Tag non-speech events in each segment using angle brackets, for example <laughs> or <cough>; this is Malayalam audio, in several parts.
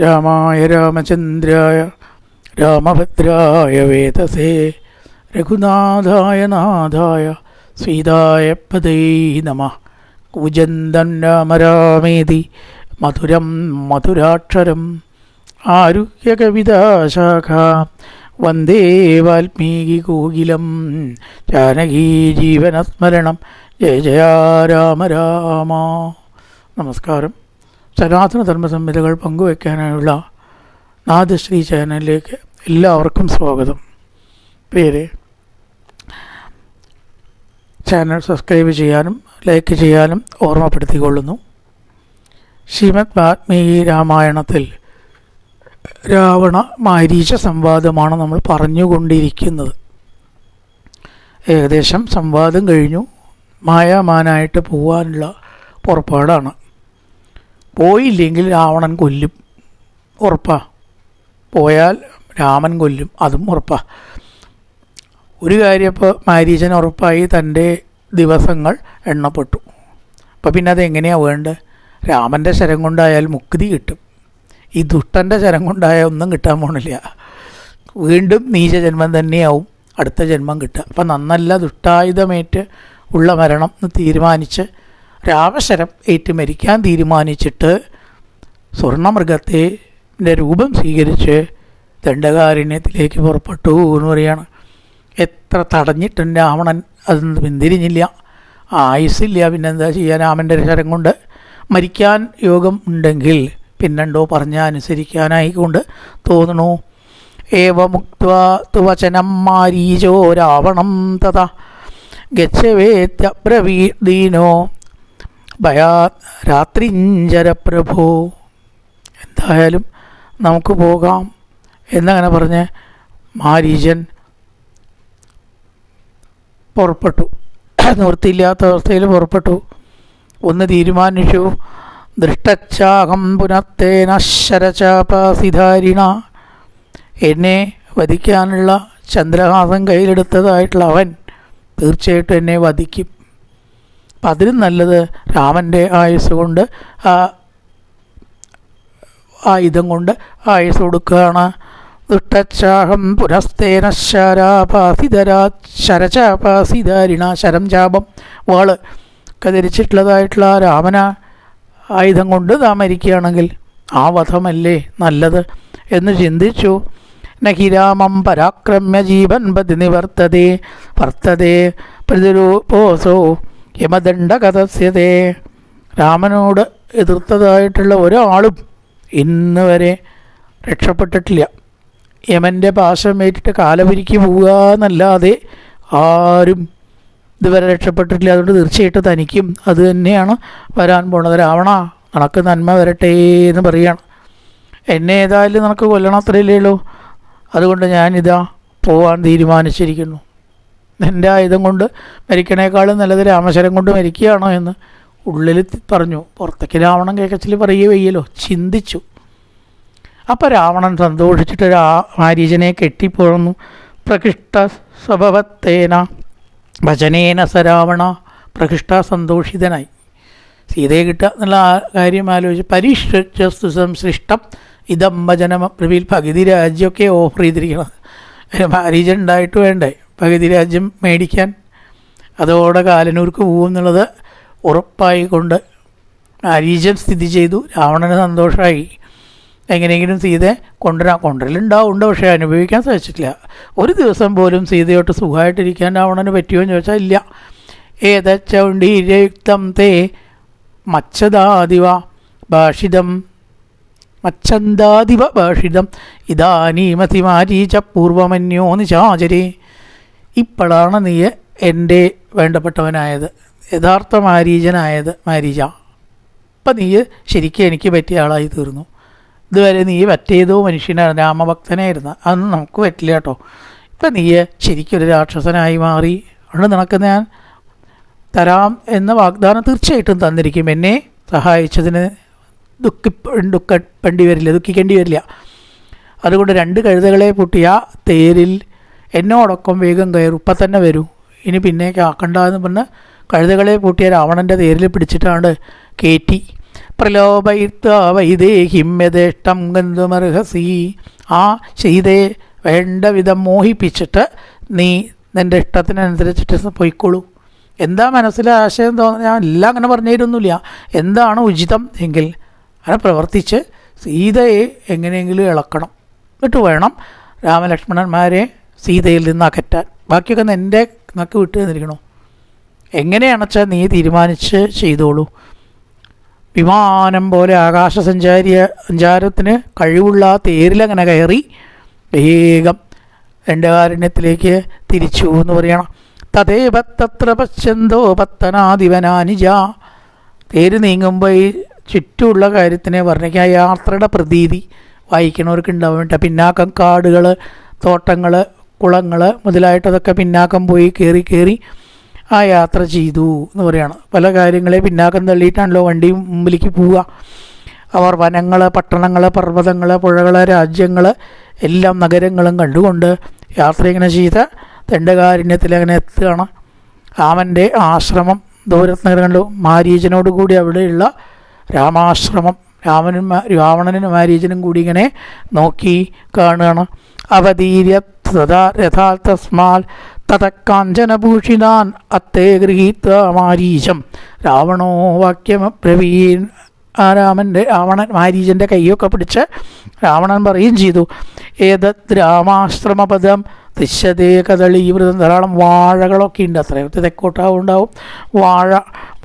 രാമായ രാമചന്ദ്രായ രാമഭദ്രായ വേതസേ രഘുനാഥായ നാഥായ സീതായ പദൈ നമ. കൂജന്തൻ രാമരാമേതി മധുരം മധുരാക്ഷരം. ആരുഹ്യകവിതാശാഖ വന്ദേ വാൽമീകി കോകിലം. ജാനകീ ജീവനസ്മരണം ജയ ജയ രാമ രാമ. നമസ്കാരം. സനാതന സംഹിതകൾ പങ്കുവയ്ക്കാനുള്ള നാദശ്രീ ചാനലിലേക്ക് എല്ലാവർക്കും സ്വാഗതം. പേര് ചാനൽ സബ്സ്ക്രൈബ് ചെയ്യാനും ലൈക്ക് ചെയ്യാനും ഓർമ്മപ്പെടുത്തിക്കൊള്ളുന്നു. ശ്രീമദ് വാത്മീകി രാമായണത്തിൽ രാവണ മാരീച സംവാദമാണ് നമ്മൾ പറഞ്ഞുകൊണ്ടിരിക്കുന്നത്. ഏകദേശം സംവാദം കഴിഞ്ഞു. മായാമാനായിട്ട് പോകാനുള്ള പുറപ്പാടാണ്. പോയില്ലെങ്കിൽ രാവണൻ കൊല്ലും. ഉറപ്പാ. പോയാൽ രാമൻ കൊല്ലും. അതും ഉറപ്പാ. ഒരു കാര്യം ഇപ്പോൾ മാരീചൻ ഉറപ്പായി തന്റെ ദിവസങ്ങൾ എണ്ണപ്പെട്ടു. അപ്പോൾ പിന്നെ അതെങ്ങനെയാണ് വേണ്ടത് രാമന്റെ ശരം കൊണ്ടായാൽ മുക്തി കിട്ടും. ഈ ദുഷ്ടന്റെ ശരം കൊണ്ടായാൽ ഒന്നും കിട്ടാൻ പോണില്ല. വീണ്ടും നീച ജന്മം തന്നെയാവും അടുത്ത ജന്മം കിട്ടുക. അപ്പം നന്നല്ല ദുഷ്ടായുധമേറ്റ് ഉള്ള മരണം എന്ന് തീരുമാനിച്ച് രാമശരം ഏറ്റുമരിക്കാൻ തീരുമാനിച്ചിട്ട് സ്വർണമൃഗത്തെ രൂപം സ്വീകരിച്ച് ദണ്ഡകാരണ്യത്തിലേക്ക് പുറപ്പെട്ടു എന്ന് പറയാണ്. എത്ര തടഞ്ഞിട്ടും രാവണൻ അതൊന്നും പിന്തിരിഞ്ഞില്ല. ആയുസില്ല പിന്നെന്താ ചെയ്യുക രാമന്റെ ശരം കൊണ്ട്. മരിക്കാൻ യോഗം ഉണ്ടെങ്കിൽ പിന്നെണ്ടോ പറഞ്ഞ അനുസരിക്കാനായിക്കൊണ്ട് തോന്നണു. ഏവമുക്വാ തുവചനം മാരീചോ രാവണം തഥാ ഗച്ഛവേത്യബ്രവീദീനോ ഭയാ രാത്രിഞ്ചര പ്രഭോ. എന്തായാലും നമുക്ക് പോകാം എന്നങ്ങനെ പറഞ്ഞ് മാരീജൻ പുറപ്പെട്ടു. നിവൃത്തിയില്ലാത്ത അവസ്ഥയിൽ പുറപ്പെട്ടു. ഒന്ന് തീരുമാനിച്ചു. ദൃഷ്ടച്ചാഹം പുനത്തേന ശരചാപാസിധാരിണ. എന്നെ വധിക്കാനുള്ള ചന്ദ്രഹാസം കയ്യിലെടുത്തതായിട്ടുള്ള അവൻ തീർച്ചയായിട്ടും എന്നെ വധിക്കും. അപ്പം അതിലും നല്ലത് രാമന്റെ ആയുസ് കൊണ്ട് ആ ആയുധം കൊണ്ട് ആയുസ് കൊടുക്കുകയാണ്. ദുഷ്ടച്ചാഹം പുനസ്തേന ശരാപാസിതരാ ശരചാപാസിതാരിണ ശരം ചാപം വാൾ ഒക്കെ ധരിച്ചിട്ടുള്ളതായിട്ടുള്ള ആ രാമന ആയുധം കൊണ്ട് താൻ മരിക്കുകയാണെങ്കിൽ ആ വധമല്ലേ നല്ലത് എന്ന് ചിന്തിച്ചു. നഹിരാമം പരാക്രമ്യ ജീവൻ പതി നിവർത്തതേ വർത്തതേ പ്രതിരൂപോസോ യമദണ്ഡകഥസ്യതേ. രാമനോട് എതിർത്തതായിട്ടുള്ള ഒരാളും ഇന്ന് വരെ രക്ഷപ്പെട്ടിട്ടില്ല. യമന്റെ പാശമേറ്റിട്ട് കാലപുരിക്ക് പോവുക എന്നല്ലാതെ ആരും ഇതുവരെ രക്ഷപ്പെട്ടിട്ടില്ല. അതുകൊണ്ട് തീർച്ചയായിട്ടും തനിക്കും അത് തന്നെയാണ് വരാൻ പോണത്. രാവണ നിനക്ക് നന്മ വരട്ടെ എന്ന് പറയുകയാണ് എന്നെ ഏതായാലും നിനക്ക് കൊല്ലണം അത്രയല്ലേ ഉള്ളൂ. അതുകൊണ്ട് ഞാനിതാ പോവാൻ തീരുമാനിച്ചിരിക്കുന്നു. എന്റെ ആയുധം കൊണ്ട് മരിക്കണേക്കാളും നല്ലത് രാമശരം കൊണ്ട് മരിക്കുകയാണോ എന്ന് ഉള്ളിൽ പറഞ്ഞു. പുറത്തേക്ക് രാവണൻ കേക്കച്ചിൽ പറയുകയോ വയ്യല്ലോ ചിന്തിച്ചു. അപ്പോൾ രാവണൻ സന്തോഷിച്ചിട്ട് രാ മാരീചനെ കെട്ടിപ്പോഴുന്നു പ്രകൃഷ്ട സ്വഭവത്തേന വചനേന സരാവണ പ്രകൃഷ്ട സന്തോഷിതനായി. സീതയെ കിട്ടുക എന്നുള്ള കാര്യം ആലോചിച്ച് പരീക്ഷിച്ചു സംസൃഷ്ടം ഇതം ഭജനം പ്രവിൽ പകുതി രാജ്യമൊക്കെ ഓഫർ ചെയ്തിരിക്കണം മാരീജൻ ഉണ്ടായിട്ട് വേണ്ടേ? പകുതി രാജ്യം മേടിക്കാൻ. അതോടെ കാലനൂർക്ക് പോകും എന്നുള്ളത് ഉറപ്പായി കൊണ്ട് മാരീജൻ സ്ഥിതി ചെയ്തു. രാവണന് സന്തോഷമായി എങ്ങനെയെങ്കിലും സീതയെ കൊണ്ടുവരാൻ കൊണ്ടുവരലുണ്ടാവുണ്ട് പക്ഷേ അനുഭവിക്കാൻ സാധിച്ചിട്ടില്ല. ഒരു ദിവസം പോലും സീതയോട്ട് സുഖമായിട്ടിരിക്കാൻ രാവണന് പറ്റുമോ എന്ന് ചോദിച്ചാൽ ഇല്ല. ഏതച്ചൗണ്ടീരയുക്തം തേ മച്ചദാദിവ ഭാഷിതം. മച്ഛന്താദിവ ഭാഷിതം. ഇതാനീമതിമാരീച്ച പൂർവമന്യോ നിശാചരേ ഇപ്പോഴാണ് നീ എന്റെ വേണ്ടപ്പെട്ടവനായത്. യഥാർത്ഥ മാരീജനായത് മാരീജ. ഇപ്പം നീ ശരിക്കും എനിക്ക് പറ്റിയ ആളായി തീർന്നു. ഇതുവരെ നീ പറ്റിയതോ മനുഷ്യനാണ് രാമഭക്തനായിരുന്നു. അന്ന് നമുക്ക് പറ്റില്ല കേട്ടോ. ഇപ്പം നീ ശരിക്കൊരു രാക്ഷസനായി മാറി. അതുകൊണ്ട് നിനക്ക് ഞാൻ തരാം എന്ന വാഗ്ദാനം തീർച്ചയായിട്ടും തന്നിരിക്കും. എന്നെ സഹായിച്ചതിന് ദുഃഖി ദുഃഖപ്പെടേണ്ടി വരില്ല ദുഃഖിക്കേണ്ടി വരില്ല. അതുകൊണ്ട് രണ്ട് കഴുതകളെ പൂട്ടിയ തേരിൽ എന്നോടൊപ്പം വേഗം കയറും. ഇപ്പം തന്നെ വരൂ. ഇനി പിന്നെ ആക്കണ്ട എന്ന് പറഞ്ഞ് കഴുതകളെ പൂട്ടിയ രാവണന്റെ തേരിൽ പിടിച്ചിട്ടാണ് കയറ്റി പ്രലോഭയിത്ത വൈദേഹിം യഥേഷ്ടം ഗന്ധുമർഹസി ആ സീതയെ വേണ്ട വിധം മോഹിപ്പിച്ചിട്ട് നീ നിന്റെ ഇഷ്ടത്തിനനുസരിച്ചിട്ട് പോയിക്കോളൂ. എന്താ മനസ്സിൽ ആശയം തോന്നുന്നത് ഞാൻ എല്ലാം അങ്ങനെ പറഞ്ഞിരുന്നില്ല. എന്താണ് ഉചിതം എങ്കിൽ അങ്ങനെ പ്രവർത്തിച്ച് സീതയെ എങ്ങനെയെങ്കിലും ഇളക്കണം. എന്നിട്ട് വേണം രാമലക്ഷ്മണന്മാരെ സീതയിൽ നിന്ന് അകറ്റാൻ. ബാക്കിയൊക്കെ എന്റെ നക്ക് വിട്ട് തന്നിരിക്കണോ? എങ്ങനെയാണെച്ചാൽ നീ തീരുമാനിച്ച് ചെയ്തോളൂ. വിമാനം പോലെ ആകാശസഞ്ചാരിയ സഞ്ചാരത്തിന് കഴിവുള്ള തേരിലങ്ങനെ കയറി വേഗം ദണ്ഡകാരണ്യത്തിലേക്ക് തിരിച്ചു എന്ന് പറയണം. തതേവ തത്ര പശ്യന്തോ പത്തനാദിവനാനിജ തേര് നീങ്ങുമ്പോൾ ഈ ചുറ്റുമുള്ള കാര്യത്തിനെ വർണിക്കാൻ യാത്രയുടെ പ്രതീതി വായിക്കണവർക്ക് ഉണ്ടാവും പിന്നാക്കം കാടുകൾ തോട്ടങ്ങൾ കുളങ്ങൾ മുതലായിട്ടതൊക്കെ പിന്നാക്കം പോയി കയറി കയറി ആ യാത്ര ചെയ്തു എന്ന് പറയുകയാണ് പല കാര്യങ്ങളെ പിന്നാക്കം തള്ളിയിട്ടാണല്ലോ വണ്ടി മുമ്പിലേക്ക് പോവുക. അവർ വനങ്ങൾ പട്ടണങ്ങൾ പർവതങ്ങൾ പുഴകൾ രാജ്യങ്ങൾ എല്ലാം നഗരങ്ങളും കണ്ടുകൊണ്ട് യാത്ര ഇങ്ങനെ ചെയ്ത ദണ്ഡകാരുണ്യത്തിൽ അങ്ങനെ എത്തുകയാണ്. രാമന്റെ ആശ്രമം ദൂരത്ത് കണ്ടു. മാരീചനോട് കൂടി അവിടെയുള്ള രാമാശ്രമം. രാമനും രാവണനും മാരീചനും കൂടി ഇങ്ങനെ നോക്കി കാണുകയാണ്. അവതീര്യ തഥാ രഥാർത്ഥസ്മാൽ തതക്കാഞ്ചനഭൂഷിതാൻ അത്തേ ഗൃഹീത്ത മാരീശം രാവണോ വാക്യമബ്രവീൻ ആ രാമന്റെ രാവണൻ മാരീചന്റെ കൈയൊക്കെ പിടിച്ച് രാവണൻ പറയുകയും ചെയ്തു. ഏതത് രാമാശ്രമപദം? തിശതേ കദളി വൃതം ധാരാളം വാഴകളൊക്കെ ഉണ്ട്. അത്രയും തെക്കോട്ടാവും ഉണ്ടാവും വാഴ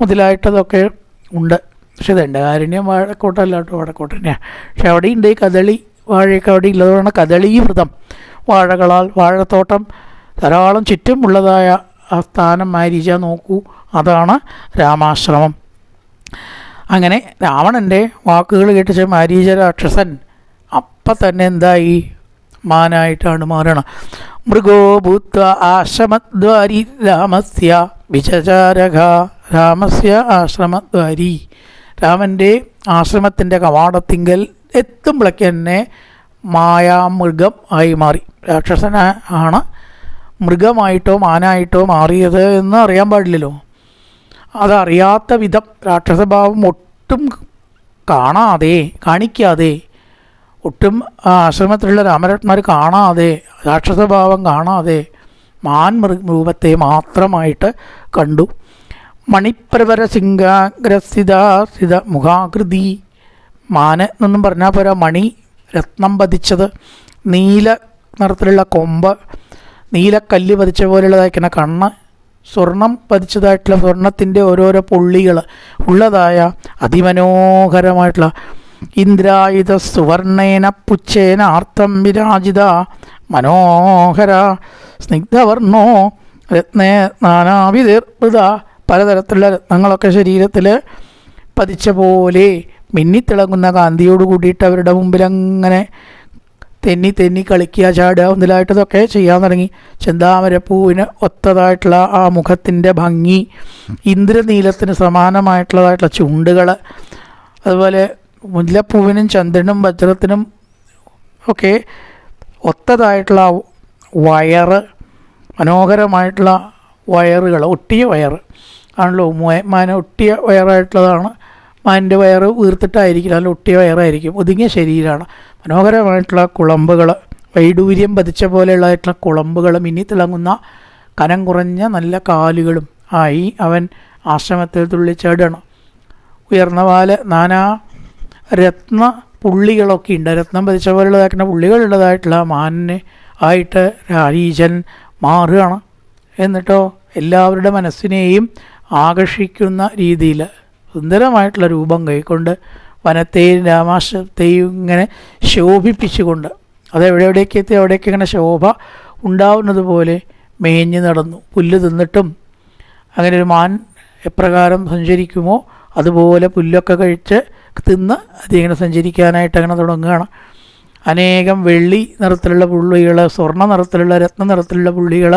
മുതലായിട്ടതൊക്കെ ഉണ്ട്. പക്ഷേ ദണ്ഡകാരുണ്യം വാഴക്കോട്ടല്ല കേട്ടോ വടക്കോട്ട് തന്നെയാണ് പക്ഷെ അവിടെയുണ്ട് ഈ കദളി വാഴയൊക്കെ അവിടെ ഉള്ളതുകൊണ്ട് കദളി വൃതം വാഴകളാൽ വാഴത്തോട്ടം ധാരാളം ചുറ്റുമുള്ളതായ ആ സ്ഥാനം മാരീച നോക്കൂ. അതാണ് രാമാശ്രമം. അങ്ങനെ രാവണന്റെ വാക്കുകൾ കേട്ടിച്ച മാരീച രാക്ഷസൻ അപ്പം തന്നെ എന്തായി? മാനായിട്ടാണ് മാറണം. മൃഗോ ഭൂത്വ ആശ്രമദ്വാരി രാമസ്യ വിചചാരക രാമസ്യ ആശ്രമദ്വാരി. രാമന്റെ ആശ്രമത്തിന്റെ കവാടത്തിങ്കൽ എത്തുമ്പോഴേക്ക് തന്നെ മായാമൃഗം ആയി മാറി. രാക്ഷസന ആണ് മൃഗമായിട്ടോ മാനായിട്ടോ മാറിയത് എന്ന് അറിയാൻ പാടില്ലല്ലോ. അതറിയാത്ത വിധം രാക്ഷസഭാവം ഒട്ടും കാണാതെ കാണിക്കാതെ ഒട്ടും ആശ്രമത്തിലുള്ള രാമരത്മാർ കാണാതെ രാക്ഷസഭാവം കാണാതെ മാൻ രൂപത്തെ മാത്രമായിട്ട് കണ്ടു. മണിപ്രവര സിംഗാഗ്രസ്ഥിത സ്ഥിത മുഖാകൃതി. മാന് എന്നൊന്നും പറഞ്ഞാൽ പോരാ മണി രത്നം പതിച്ചത് നീല നിറത്തിലുള്ള കൊമ്പ് നീലക്കല്ല് പതിച്ച പോലുള്ളതായിരിക്കുന്ന കണ്ണ് സ്വർണം പതിച്ചതായിട്ടുള്ള സ്വർണത്തിന്റെ ഓരോരോ പുള്ളികൾ ഉള്ളതായ അതിമനോഹരമായിട്ടുള്ള ഇന്ദ്രായുധ സുവർണേന പുച്ഛേന ആർത്തം വിരാജിത മനോഹര സ്നിഗ്ധവർണോ രത്നേ നാനാവിതീർപ്പിത പലതരത്തിലുള്ള രത്നങ്ങളൊക്കെ ശരീരത്തിൽ പതിച്ച പോലെ മിന്നിത്തിളങ്ങുന്ന കാന്തിയോട് കൂടിയിട്ട് അവരുടെ മുമ്പിൽ അങ്ങനെ തെന്നി തെന്നി കളിക്കുക ചാടുക മുതലായിട്ടതൊക്കെ ചെയ്യാൻ തുടങ്ങി. ചെന്താമരപ്പൂവിന് ഒത്തതായിട്ടുള്ള ആ മുഖത്തിന്റെ ഭംഗി ഇന്ദ്രനീലത്തിന് സമാനമായിട്ടുള്ളതായിട്ടുള്ള ചുണ്ടുകൾ അതുപോലെ മുല്ലപ്പൂവിനും ചന്ദ്രനും വജ്രത്തിനും ഒക്കെ ഒത്തതായിട്ടുള്ള വയറ് മനോഹരമായിട്ടുള്ള വയറുകൾ ഒട്ടിയ വയറ് ആണല്ലോ മോ- ഒട്ടിയ വയറായിട്ടുള്ളതാണ് മാനിന്റെ വയറ് വീർത്തിട്ടായിരിക്കില്ല നല്ല ഒട്ടിയ വയറായിരിക്കും ഒതുങ്ങിയ ശരീരമാണ് മനോഹരമായിട്ടുള്ള കുളമ്പുകൾ വൈഡൂര്യം പതിച്ച പോലെയുള്ളതായിട്ടുള്ള കുളമ്പുകൾ മിന്നി തിളങ്ങുന്ന കനം കുറഞ്ഞ നല്ല കാലുകളും ആയി അവൻ ആശ്രമത്തിൽ തുള്ളിച്ചാടുകയാണ് ഉയർന്ന പാൽ നാനാ രത്ന പുള്ളികളൊക്കെ ഉണ്ട്. രത്നം പതിച്ച പോലെയുള്ളതാക്കുന്ന പുള്ളികളുള്ളതായിട്ടുള്ള മാനിനെ ആയിട്ട് രാജീജൻ മാറുകയാണ്. എന്നിട്ടോ എല്ലാവരുടെ മനസ്സിനെയും ആകർഷിക്കുന്ന രീതിയിൽ സുന്ദരമായിട്ടുള്ള രൂപം കൈക്കൊണ്ട് വനത്തെയും രാമാശ്രത്തെയും ഇങ്ങനെ ശോഭിപ്പിച്ചുകൊണ്ട് അത് എവിടെവിടേക്ക് എത്തി അവിടേക്ക് ഇങ്ങനെ ശോഭ ഉണ്ടാവുന്നത് പോലെ മേഞ്ഞ് നടന്നു. പുല്ല് തിന്നിട്ടും അങ്ങനെ ഒരു മാൻ എപ്രകാരം സഞ്ചരിക്കുമോ അതുപോലെ പുല്ലൊക്കെ കഴിച്ച് തിന്ന് അതിങ്ങനെ സഞ്ചരിക്കാനായിട്ട് അങ്ങനെ തുടങ്ങുകയാണ്. അനേകം വെള്ളി നിറത്തിലുള്ള പുള്ളികൾ സ്വർണ നിറത്തിലുള്ള രത്ന നിറത്തിലുള്ള പുള്ളികൾ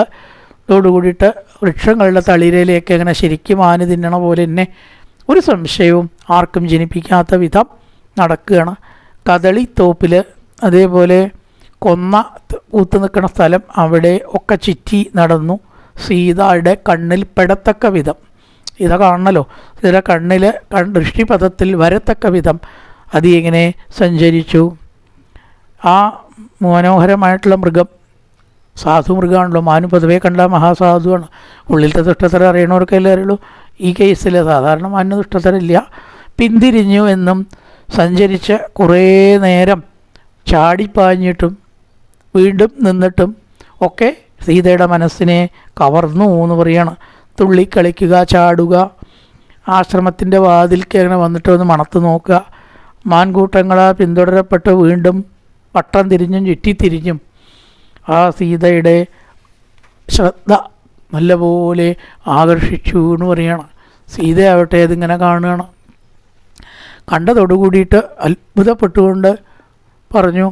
ഇതോടുകൂടിയിട്ട് വൃക്ഷങ്ങളുടെ തളിരയിലേക്ക് അങ്ങനെ ശരിക്കും ആന തിന്നണ പോലെ തന്നെ ഒരു സംശയവും ആർക്കും ജനിപ്പിക്കാത്ത വിധം നടക്കുകയാണ്. കദളിത്തോപ്പിൽ അതേപോലെ കൊന്ന ഊത്ത് നിൽക്കുന്ന സ്ഥലം അവിടെ ഒക്കെ ചുറ്റി നടന്നു. സീതയുടെ കണ്ണിൽ പെടത്തക്ക വിധം. ഇത കാണണല്ലോ. സീത കണ്ണിൽ ദൃഷ്ടിപഥത്തിൽ വരത്തക്ക വിധം അതിങ്ങനെ സഞ്ചരിച്ചു. ആ മനോഹരമായിട്ടുള്ള മൃഗം സാധു മൃഗമാണല്ലോ മാനും പൊതുവേ കണ്ട മഹാസാധുവാണ്. ഉള്ളിലത്തെ ദുഷ്ടത്തര അറിയണവർക്കല്ലേ അറിയുള്ളൂ? ഈ കേസിൽ സാധാരണ മാന്യ ദുഷ്ടത്തരില്ല പിന്തിരിഞ്ഞു എന്നും സഞ്ചരിച്ച് കുറേ നേരം ചാടിപ്പാഞ്ഞിട്ടും വീണ്ടും നിന്നിട്ടും ഒക്കെ സീതയുടെ മനസ്സിനെ കവർന്നു എന്ന് പറയാണ്. തുള്ളിക്കളിക്കുക ചാടുക ആശ്രമത്തിന്റെ വാതിൽക്ക് അങ്ങനെ വന്നിട്ട് ഒന്ന് മണത്ത് നോക്കുക. മാൻകൂട്ടങ്ങളാൽ പിന്തുടരപ്പെട്ട് വീണ്ടും വട്ടം തിരിഞ്ഞും ചുറ്റിത്തിരിഞ്ഞും ആ സീതയുടെ ശ്രദ്ധ നല്ലപോലെ ആകർഷിച്ചു എന്ന് പറയണം. സീതയാവട്ടെ അതിങ്ങനെ കാണുകയാണ്. കണ്ടതോടുകൂടിയിട്ട് അത്ഭുതപ്പെട്ടുകൊണ്ട് പറഞ്ഞു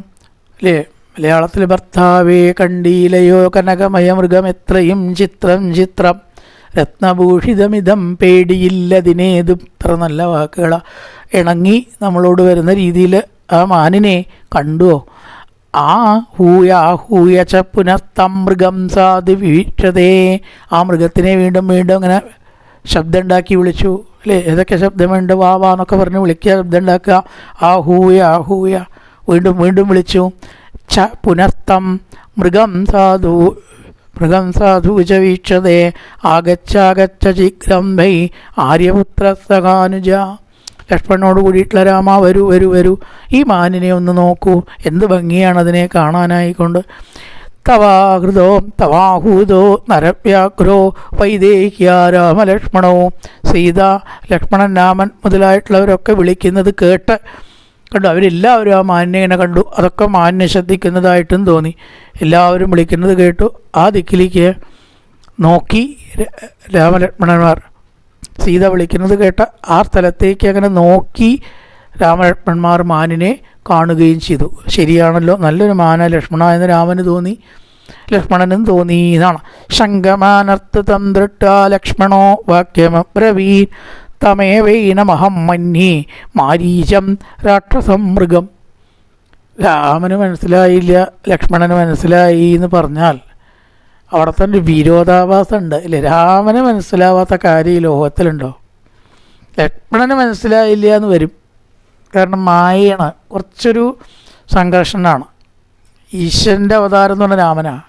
അല്ലേ മലയാളത്തിൽ ഭർത്താവേ കണ്ടീലയോ കനകമയ മൃഗം എത്രയും ചിത്രം ചിത്രം. രത്നഭൂഷിതമിതം പേടിയില്ലതിനേതും ഇത്ര നല്ല വാക്കുകളാണ് ഇണങ്ങി നമ്മളോട് വരുന്ന രീതിയിൽ ആ മാനിനെ കണ്ടുവോ? ആ ഹൂയാഹൂയ ഹൂയ ച പുനഃത്തം മൃഗം സാധു വീക്ഷതേ. ആ മൃഗത്തിനെ വീണ്ടും വീണ്ടും അങ്ങനെ ശബ്ദം ഉണ്ടാക്കി വിളിച്ചു. അല്ലേ? ഏതൊക്കെ ശബ്ദമുണ്ട്? വാ വാ എന്നൊക്കെ പറഞ്ഞ് വിളിക്കുക ശബ്ദം ഉണ്ടാക്കുക ആ ഹൂയ ആ ഹൂയ വീണ്ടും വീണ്ടും വിളിച്ചു. ച പുനസ്തം മൃഗം സാധു മൃഗം സാധു ച വീക്ഷതേ. ആഗച്ചാഗച്ച ശീഘ്രം വൈ ആര്യപുത്ര സഖാനുജ ലക്ഷ്മണനോട് കൂടിയിട്ടുള്ള രാമ വരൂ വരൂ വരൂ. ഈ മാനിനെ ഒന്ന് നോക്കൂ. എന്ത് ഭംഗിയാണ് അതിനെ കാണാനായിക്കൊണ്ട്. തവാഹൃതോ തവാഹൂതോ നരവ്യാഘ്രോ വൈദേഹ്യ രാമലക്ഷ്മണോ. സീത ലക്ഷ്മണൻ രാമൻ മുതലായിട്ടുള്ളവരൊക്കെ വിളിക്കുന്നത് കേട്ട് കണ്ടു. അവരെല്ലാവരും ആ മാനിനെ ഇങ്ങനെ കണ്ടു. അതൊക്കെ മാനിനെ ശ്രദ്ധിക്കുന്നതായിട്ടും തോന്നി. എല്ലാവരും വിളിക്കുന്നത് കേട്ടു. ആ ദിക്കിലേക്ക് നോക്കി രാമലക്ഷ്മണന്മാർ. സീത വിളിക്കുന്നത് കേട്ട ആ സ്ഥലത്തേക്ക് അങ്ങനെ നോക്കി രാമലക്ഷ്മണന്മാർ മാനിനെ കാണുകയും ചെയ്തു. ശരിയാണല്ലോ നല്ലൊരു മാന ലക്ഷ്മണ എന്ന് രാമന് തോന്നി. ലക്ഷ്മണനും തോന്നി എന്നാണ്. ശങ്കമാനർത്ഥം ദൃട്ട ലക്ഷ്മണോ വാക്യമബ്രവീൻ തമേവൈനമഹം മന്യേ മാരീചം രാക്ഷസം മൃഗം. രാമന് മനസ്സിലായില്ല ലക്ഷ്മണന് മനസ്സിലായി എന്ന് പറഞ്ഞാൽ അവിടെ തന്നെ ഒരു വിരോധാഭാസം ഉണ്ട്. ഇല്ലേ? രാമന് മനസ്സിലാവാത്ത കാര്യം ഈ ലോകത്തിലുണ്ടോ? ലക്ഷ്മണന് മനസ്സിലായില്ല എന്ന് വരും. കാരണം മായയാണ്. കുറച്ചൊരു സംഘർഷനാണ് ഈശ്വരന്റെ അവതാരം എന്ന് പറഞ്ഞാൽ രാമനാണ്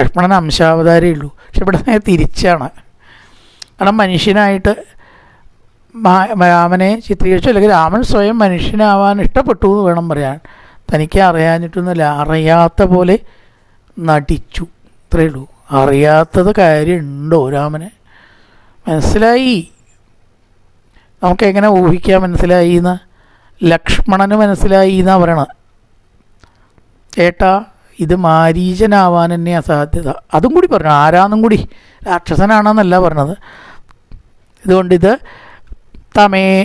ലക്ഷ്മണൻ അംശാവതാരേ ഉള്ളൂ. പക്ഷെ ഇവിടെ നേരെ തിരിച്ചാണ്. കാരണം മനുഷ്യനായിട്ട് രാമനെ ചിത്രീകരിച്ചു. അല്ലെങ്കിൽ രാമൻ സ്വയം മനുഷ്യനാവാൻ ഇഷ്ടപ്പെട്ടു എന്ന് വേണം പറയാൻ. തനിക്ക് അറിയാഞ്ഞിട്ടൊന്നുമില്ല. അറിയാത്ത പോലെ നടിച്ചു. ഇത്രയേ ഉള്ളൂ. അറിയാത്തത് കാര്യമുണ്ടോ രാമന്? മനസ്സിലായി. നമുക്കെങ്ങനെ ഊഹിക്കാൻ മനസ്സിലായി എന്ന് ലക്ഷ്മണന് മനസ്സിലായി എന്നാണ് പറയണത്. ചേട്ടാ ഇത് മാരീചനാവാൻ തന്നെ അസാധ്യത അതും കൂടി പറഞ്ഞു ആരാന്നും കൂടി. രാക്ഷസനാണെന്നല്ല പറഞ്ഞത്. ഇതുകൊണ്ട് ഇത് തമേ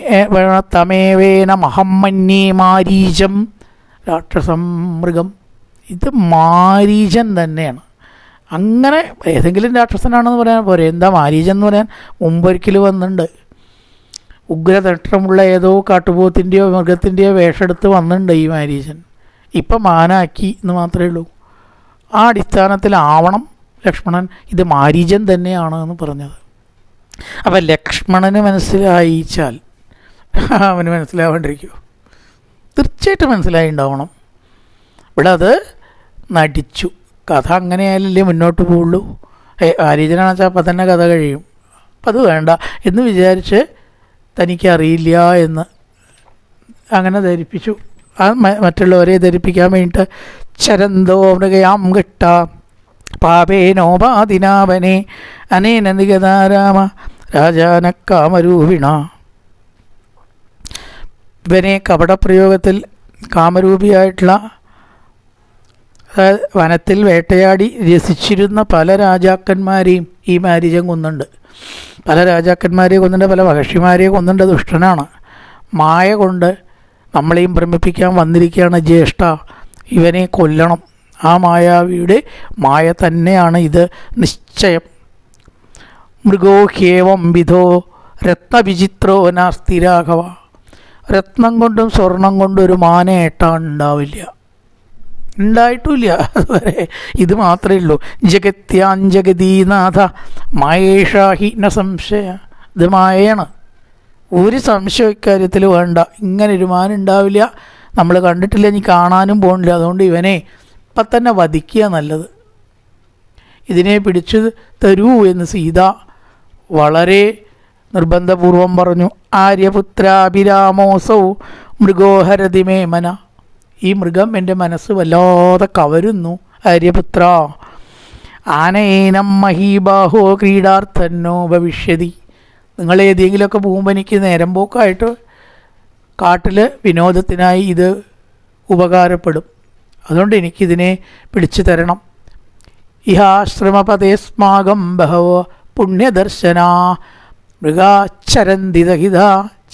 തമേവേന മഹമ്മന്യേ മാരീചം രാക്ഷസം മൃഗം. ഇത് മാരീചൻ തന്നെയാണ്. അങ്ങനെ ഏതെങ്കിലും രാക്ഷസനാണെന്ന് പറയാൻ പോരെ. എന്താ മാരീചൻ എന്ന് പറയാൻ? മുമ്പൊരിക്കൽ വന്നിട്ടുണ്ട് ഉഗ്രതട്ടമുള്ള ഏതോ കാട്ടുപോത്തിന്റെയോ മൃഗത്തിന്റെയോ വേഷമെടുത്ത് വന്നിട്ടുണ്ട് ഈ മാരീജൻ ഇപ്പം മാനാക്കി എന്ന് മാത്രമേ ഉള്ളൂ. ആ അടിസ്ഥാനത്തിലാവണം ലക്ഷ്മണൻ. ഇത് മാരീജൻ തന്നെയാണ് എന്ന് പറഞ്ഞത്. അപ്പം ലക്ഷ്മണന് മനസ്സിലായിച്ചാൽ <laughs> അവന് മനസ്സിലാവാണ്ടിരിക്കുമോ തീർച്ചയായിട്ടും മനസ്സിലായി ഉണ്ടാവണം ഇവിടെ അത് നടിച്ചു. കഥ അങ്ങനെയായാലല്ലേ മുന്നോട്ട് പോവുള്ളൂ. ഏ ആരീജനാണെന്ന് വെച്ചാൽ അപ്പം തന്നെ കഥ കഴിയും. അപ്പം അത് വേണ്ട. എന്ന് വിചാരിച്ച് തനിക്കറിയില്ല എന്ന് അങ്ങനെ ധരിപ്പിച്ചു. ആ മറ്റുള്ളവരെ ധരിപ്പിക്കാൻ വേണ്ടിയിട്ട് ചരന്തോ മൃഗയാം കിട്ട. പാപേനോപാതിനാവനെ അനേന നിഗതാരാമ. രാജാനക്കാമരൂപിണ ഇവനെ കപടപ്രയോഗത്തിൽ കാമരൂപിയായിട്ടുള്ള വനത്തിൽ വേട്ടയാടി രസിച്ചിരുന്ന പല രാജാക്കന്മാരെയും ഈ മാരിജൻ കൊന്നുണ്ട്. പല രാജാക്കന്മാരെയും കൊന്നുണ്ട് പല മഹർഷിമാരെയും കൊന്നുണ്ട് ദുഷ്ടനാണ്. മായ കൊണ്ട് നമ്മളെയും ഭ്രമിപ്പിക്കാൻ വന്നിരിക്കുകയാണ് ജ്യേഷ്ഠ. ഇവനെ കൊല്ലണം. ആ മായാവിയുടെ മായ തന്നെയാണ് ഇത് നിശ്ചയം. മൃഗോ ഹ്യേവം വിധോ രത്നവിചിത്രോ നാസ്തിരാഘവ രത്നം കൊണ്ടും സ്വർണം കൊണ്ടും ഒരു മാനയേട്ടാൻ ഉണ്ടാവില്ല. ഉണ്ടായിട്ടുമില്ല അതുവരെ ഇത് മാത്രമേ ഉള്ളൂ. ജഗത്യാഞ്ജഗതീനാഥ മായേഷാഹി ന സംശയ ഇത് മായയാണ്. ഒരു സംശയം ഇക്കാര്യത്തിൽ വേണ്ട. ഇങ്ങനെ ഒരു മാനം ഉണ്ടാവില്ല. നമ്മൾ കണ്ടിട്ടില്ല ഇനി കാണാനും പോകണില്ല അതുകൊണ്ട് ഇവനെ ഇപ്പം തന്നെ വധിക്കുക നല്ലത്. ഇതിനെ പിടിച്ചു തരൂ എന്ന് സീത വളരെ നിർബന്ധപൂർവം പറഞ്ഞു. ആര്യപുത്രാഭിരാമോസൗ മൃഗോഹരതിമേ മന. ഈ മൃഗം എന്റെ മനസ്സ് വല്ലാതെ കവരുന്നു. ആര്യപുത്ര ആനയേനം മഹീബാഹോ ക്രീഡാർത്ഥന്നോ ഭവിഷ്യതി. നിങ്ങൾ ഏതെങ്കിലുമൊക്കെ പോകുമ്പോൾ എനിക്ക് നേരം പോക്കായിട്ട് കാട്ടിൽ വിനോദത്തിനായി ഇത് ഉപകാരപ്പെടും. അതുകൊണ്ട് എനിക്കിതിനെ പിടിച്ചു തരണം. ഇഹാശ്രമപദേസ്മാകം ബഹവ പുണ്യദർശന മൃഗാചരന്തിതഹിത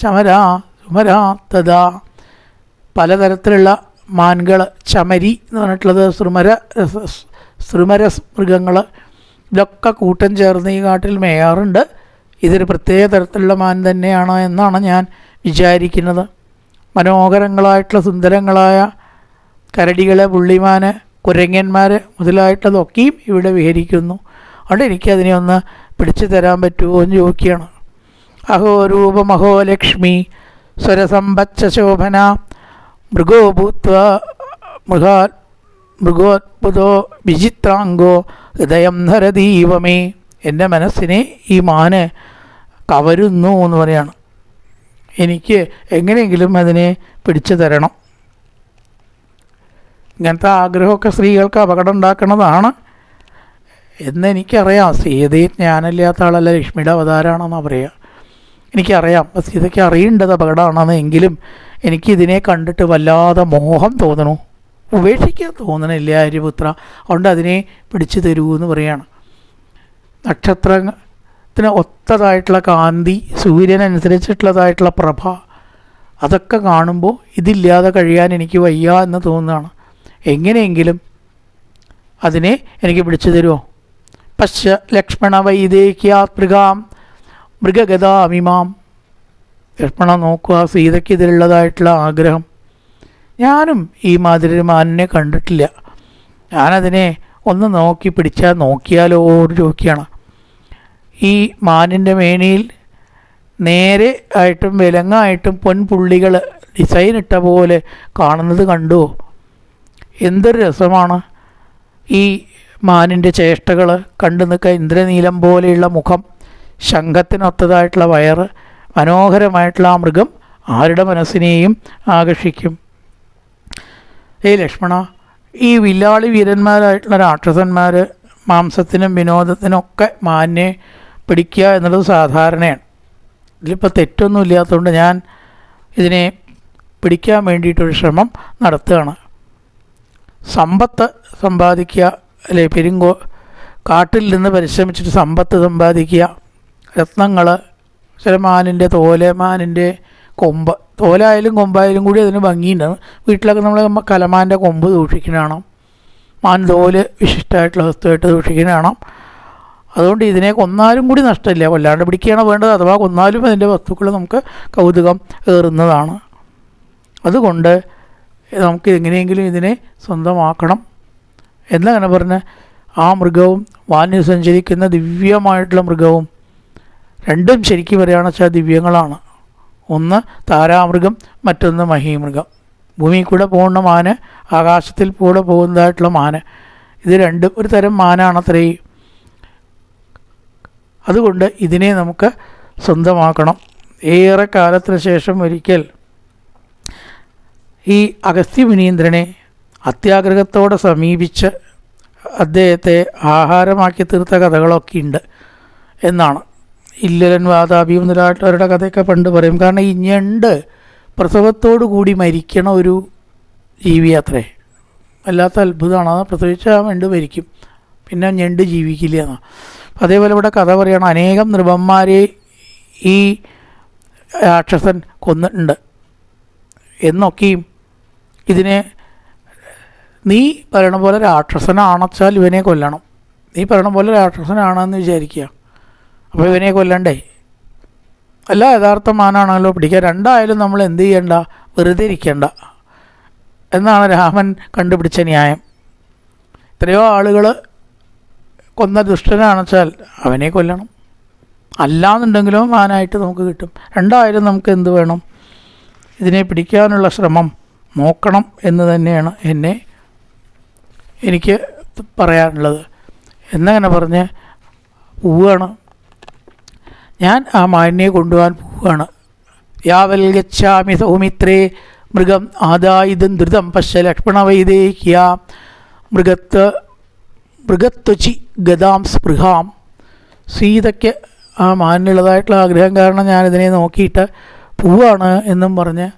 ചമരാ സുമര തഥാ. പലതരത്തിലുള്ള മാൻകൾ ചമരി എന്ന് പറഞ്ഞിട്ടുള്ളത് ശ്രുമര ശ്രുമര മൃഗങ്ങൾ ഇതൊക്കെ കൂട്ടം ചേർന്ന് ഈ കാട്ടിൽ മേയാറുണ്ട്. ഇതൊരു പ്രത്യേക തരത്തിലുള്ള മാൻ തന്നെയാണ് എന്നാണ് ഞാൻ വിചാരിക്കുന്നത്. മനോഹരങ്ങളായിട്ടുള്ള സുന്ദരങ്ങളായ കരടികളെ പുള്ളിമാന് കുരങ്ങന്മാർ മുതലായിട്ടുള്ളതൊക്കെയും ഇവിടെ വിഹരിക്കുന്നു. അതുകൊണ്ട് എനിക്കതിനെ ഒന്ന് പിടിച്ചു തരാൻ പറ്റുമോ എന്ന് ചോദിക്കുകയാണ്. അഹോ രൂപമഹോ ലക്ഷ്മി സ്വരസമ്പച്ച ശോഭന മൃഗോ ഭൂത്വ മൃഗാ മൃഗോത്ഭുതോ വിചിത്രാംഗോ ഹൃദയം ഹരദീപമേ എന്റെ മനസ്സിനെ ഈ മാന് കവരുന്നു എന്ന് പറയാണ്. എനിക്ക് എങ്ങനെയെങ്കിലും അതിനെ പിടിച്ചു തരണം. ഇങ്ങനത്തെ ആഗ്രഹമൊക്കെ സ്ത്രീകൾക്ക് അപകടം ഉണ്ടാക്കുന്നതാണ് എന്നെനിക്കറിയാം. സീതയെ ജ്ഞാനമില്ലാത്ത ആളല്ല. ലക്ഷ്മിയുടെ അവതാരമാണെന്നാണ് പറയുക. എനിക്കറിയാം. ബസ് ഇതൊക്കെ അറിയേണ്ടത് അപകടമാണെന്ന് എങ്കിലും എനിക്കിതിനെ കണ്ടിട്ട് വല്ലാതെ മോഹം തോന്നണു ഉപേക്ഷിക്കാൻ തോന്നണില്ല ആര്യപുത്ര അതുകൊണ്ട് അതിനെ പിടിച്ചു തരൂ എന്ന് പറയാണ്. നക്ഷത്രത്തിന് ഒത്തതായിട്ടുള്ള കാന്തി സൂര്യനനുസരിച്ചിട്ടുള്ളതായിട്ടുള്ള പ്രഭ അതൊക്കെ കാണുമ്പോൾ ഇതില്ലാതെ കഴിയാൻ എനിക്ക് വയ്യ എന്ന് തോന്നുകയാണ്. എങ്ങനെയെങ്കിലും അതിനെ എനിക്ക് പിടിച്ചു തരുമോ? പശ്ച ലക്ഷ്മണ വൈദേക്യാത്മൃഗാം മൃഗഗതാമിമാം ലക്ഷ്മണ നോക്കുക സീതയ്ക്ക് ഇതിലുള്ളതായിട്ടുള്ള ആഗ്രഹം. ഞാനും ഈ മാതിരി മാനിനെ കണ്ടിട്ടില്ല. ഞാനതിനെ ഒന്ന് നോക്കി പിടിച്ചാൽ നോക്കിയാലോ എന്ന് ചോദിക്കുകയാണ് ഈ മാനിന്റെ മേനിയിൽ നേരെ ആയിട്ടും വിലങ്ങായിട്ടും പൊൻപുള്ളികൾ ഡിസൈൻ ഇട്ട പോലെ കാണുന്നത് കണ്ടുവോ എന്തൊരു രസമാണ്. ഈ മാനിന്റെ ചേഷ്ടകൾ കണ്ടു നിൽക്കുക ഇന്ദ്രനീലം പോലെയുള്ള മുഖം. ശംഖത്തിനൊത്തതായിട്ടുള്ള വയറ് മനോഹരമായിട്ടുള്ള ആ മൃഗം ആരുടെ മനസ്സിനെയും ആകർഷിക്കും. ഏയ് ലക്ഷ്മണ ഈ വില്ലാളി വീരന്മാരായിട്ടുള്ള രാക്ഷസന്മാർ മാംസത്തിനും വിനോദത്തിനൊക്കെ മാന്യെ പിടിക്കുക എന്നുള്ളത് സാധാരണയാണ്. ഇതിലിപ്പോൾ തെറ്റൊന്നും ഇല്ലാത്തതുകൊണ്ട് ഞാൻ ഇതിനെ പിടിക്കാൻ വേണ്ടിയിട്ടൊരു ശ്രമം നടത്തുകയാണ്. സമ്പത്ത് സമ്പാദിക്കുക അല്ലെ പെരുങ്കോ കാട്ടിൽ നിന്ന് പരിശ്രമിച്ചിട്ട് സമ്പത്ത് സമ്പാദിക്കുക രത്നങ്ങൾ ചില മാനിന്റെ തോൽ മാനിന്റെ കൊമ്പ്. തോലായാലും കൊമ്പായാലും കൂടി അതിന് ഭംഗിയുണ്ട്. വീട്ടിലൊക്കെ നമ്മൾ കലമാന്റെ കൊമ്പ് സൂക്ഷിക്കുന്നതാണ് മാൻ തോൽ വിശിഷ്ടമായിട്ടുള്ള വസ്തുവായിട്ട് സൂക്ഷിക്കുന്നതാണ് അതുകൊണ്ട് ഇതിനെ കൊന്നാലും കൂടി നഷ്ടമില്ല. കൊല്ലാണ്ട് പിടിക്കുകയാണ് വേണ്ടത്? അഥവാ കൊന്നാലും അതിന്റെ വസ്തുക്കൾ നമുക്ക് കൗതുകം ഏറുന്നതാണ്. അതുകൊണ്ട് നമുക്ക് എങ്ങനെയെങ്കിലും ഇതിനെ സ്വന്തമാക്കണം എന്നങ്ങനെ പറഞ്ഞ് ആ മൃഗവും വാനിൽ സഞ്ചരിക്കുന്ന ദിവ്യമായിട്ടുള്ള മൃഗവും രണ്ടും ശരിക്കും പറയുകയാണെന്ന് വെച്ചാൽ ദിവ്യങ്ങളാണ്. ഒന്ന് താരാമൃഗം മറ്റൊന്ന് മഹീമൃഗം. ഭൂമിയിൽ കൂടെ പോകുന്ന മാന് ആകാശത്തിൽ കൂടെ പോകുന്നതായിട്ടുള്ള മാന്. ഇത് രണ്ടും ഒരു തരം മാനാണത്രേ അതുകൊണ്ട് ഇതിനെ നമുക്ക് സ്വന്തമാക്കണം. ഏറെ കാലത്തിന് ശേഷം ഒരിക്കൽ ഈ അഗസ്ത്യ മുനീന്ദ്രനെ അത്യാഗ്രഹത്തോടെ സമീപിച്ച് അദ്ദേഹത്തെ ആഹാരമാക്കി തീർത്ത കഥകളൊക്കെ ഉണ്ട് എന്നാണ്. ഇല്ലരൻ വാതാപി മുതലായിട്ടുള്ളവരുടെ കഥയൊക്കെ പണ്ട് പറയും. കാരണം ഈ ഞണ്ട് പ്രസവത്തോടു കൂടി മരിക്കണ ഒരു ജീവിയാത്രേ. വല്ലാത്ത അത്ഭുതമാണ്. അത് പ്രസവിച്ചാൽ ആ ഞണ്ട് മരിക്കും. പിന്നെ ഞണ്ട് ജീവിക്കില്ല എന്നാണ് അതേപോലെ ഇവിടെ കഥ പറയണം. അനേകം നൃപന്മാരെ ഈ രാക്ഷസൻ കൊന്നിട്ടുണ്ട്. എന്നൊക്കെയും ഇതിനെ നീ പറയണ പോലെ രാക്ഷസനാണച്ചാൽ ഇവനെ കൊല്ലണം. നീ പറയണ പോലെ രാക്ഷസനാണെന്ന് വിചാരിക്കുക. അപ്പോൾ ഇവനെ കൊല്ലണ്ടേ? അല്ല യഥാർത്ഥ മാനാണല്ലോ പിടിക്കുക. രണ്ടായാലും നമ്മൾ എന്ത് ചെയ്യണ്ട? വെറുതെ ഇരിക്കേണ്ട. എന്നാണ് രാമൻ കണ്ടുപിടിച്ച ന്യായം. എത്രയോ ആളുകൾ കൊന്ന ദുഷ്ടനാണെച്ചാൽ അവനെ കൊല്ലണം. അല്ലാന്നുണ്ടെങ്കിലോ മാനായിട്ട് നമുക്ക് കിട്ടും. രണ്ടായാലും നമുക്ക് എന്ത് വേണം? ഇതിനെ പിടിക്കാനുള്ള ശ്രമം നോക്കണം എന്ന് തന്നെയാണ് എന്നെ എനിക്ക് പറയാനുള്ളത്. എന്നങ്ങനെ പറഞ്ഞ് പോവുകയാണ് ഞാൻ ആ മാനിനെ കൊണ്ടുപോകാൻ പോവുകയാണ്. യാവൽ ഗച്ഛാമി സൗമിത്രേ മൃഗം ആദായുധം ധൃതം പശ്ച ലക്ഷ്മണവൈദേഹ്യ മൃഗത്ത് മൃഗത്വചി ഗതാം സ്പൃഹാം. സീതയ്ക്ക് ആ മാനിനുള്ളതായിട്ടുള്ള ആഗ്രഹം കാരണം ഞാനിതിനെ നോക്കിയിട്ട് പോവാണ് എന്നും പറഞ്ഞ്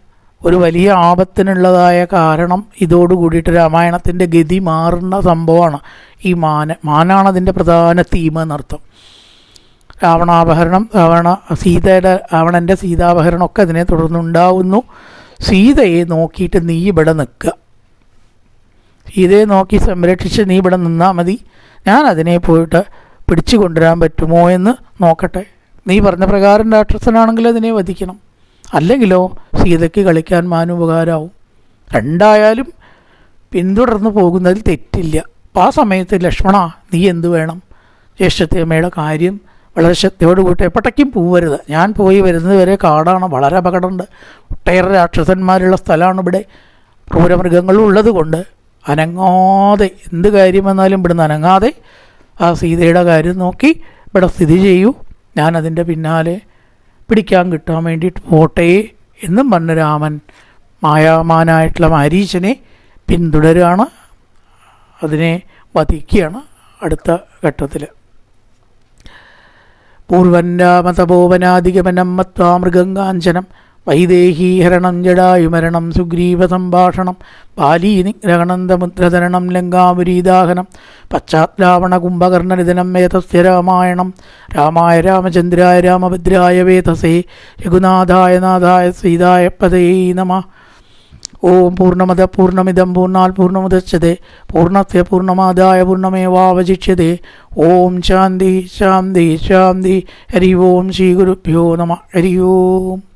ഒരു വലിയ ആപത്തിനുള്ളതായ കാരണം ഇതോട് കൂടിയിട്ട് രാമായണത്തിന്റെ ഗതി മാറുന്ന സംഭവമാണ്. ഈ മാന മാനാണ് അതിന്റെ പ്രധാന തീം എന്നർത്ഥം. രാവണാപഹരണം രാവണ സീതയുടെ രാവണന്റെ സീതാപഹരണം ഒക്കെ അതിനെ തുടർന്നുണ്ടാവുന്നു. സീതയെ നോക്കിയിട്ട് നീ ഇവിടെ നിൽക്കുക സീതയെ നോക്കി സംരക്ഷിച്ച് നീ ഇവിടെ നിന്നാൽ മതി. ഞാൻ അതിനെ പോയിട്ട് പിടിച്ചു കൊണ്ടുവരാൻ പറ്റുമോ എന്ന് നോക്കട്ടെ. നീ പറഞ്ഞ പ്രകാരം രാക്ഷസനാണെങ്കിൽ അതിനെ വധിക്കണം. അല്ലെങ്കിലോ സീതയ്ക്ക് കളിക്കാൻ മാനുപകാരമാവും രണ്ടായാലും പിന്തുടർന്ന് പോകുന്നതിൽ തെറ്റില്ല. അപ്പോൾ ആ സമയത്ത് ലക്ഷ്മണ നീ എന്തു വേണം? ജ്യേഷ്ഠത്തിയമ്മയുടെ കാര്യം വളരെ ശക്തിയോടുകൂട്ടി കൂട്ടി എപ്പോഴേക്കും പോവരുത്. ഞാൻ പോയി വരുന്നത് വരെ കാടാണ് വളരെ അപകടമുണ്ട്. ഒട്ടേറെ രാക്ഷസന്മാരുള്ള സ്ഥലമാണ് ഇവിടെ. ക്രൂരമൃഗങ്ങളും ഉള്ളത് കൊണ്ട് അനങ്ങാതെ എന്ത് കാര്യം വന്നാലും ഇവിടുന്ന് അനങ്ങാതെ ആ സീതയുടെ കാര്യം നോക്കി ഇവിടെ സ്ഥിതി ചെയ്യൂ. ഞാൻ അതിന്റെ പിന്നാലെ പിടിക്കാൻ കിട്ടാൻ വേണ്ടിയിട്ട് പോട്ടെ എന്നും പറഞ്ഞ രാമൻ മായാമാനായിട്ടുള്ള മാരീച്ചനെ പിന്തുടരുകയാണ്. അതിനെ വധിക്കുകയാണ് അടുത്ത ഘട്ടത്തിൽ പൂർവന്നാമതപോവനാധിഗമനം മത്വാ മൃഗങ്കാഞ്ചനം വൈദേഹീഹരണം ജടായുമരണം സുഗ്രീവ സംഭാഷണം. ബാലീനിഗ്രഹണന്തമുദ്രധരണം ലങ്കാപുരീദാഹനം പശ്ചാത്ലാവണ കുംഭകർണനിധനം വേതസ്യ രാമായണം. രാമായ രാമചന്ദ്രായ രാമഭദ്രായ വേതസേ രഘുനാഥായ നാഥായ സീതായ പദേ നമ. ഓം പൂർണമത പൂർണമിതം പൂർണാൽ പൂർണമുദച്യത്തെ പൂർണസ്യ പൂർണമാദായ പൂർണമേവാവശിഷ്യത്തെ ഓം ശാന്തി ശാന്തി ശാന്തി. ഹരി ഓം ശ്രീ ഗുരുഭ്യോ നമ. ഹരി ഓം.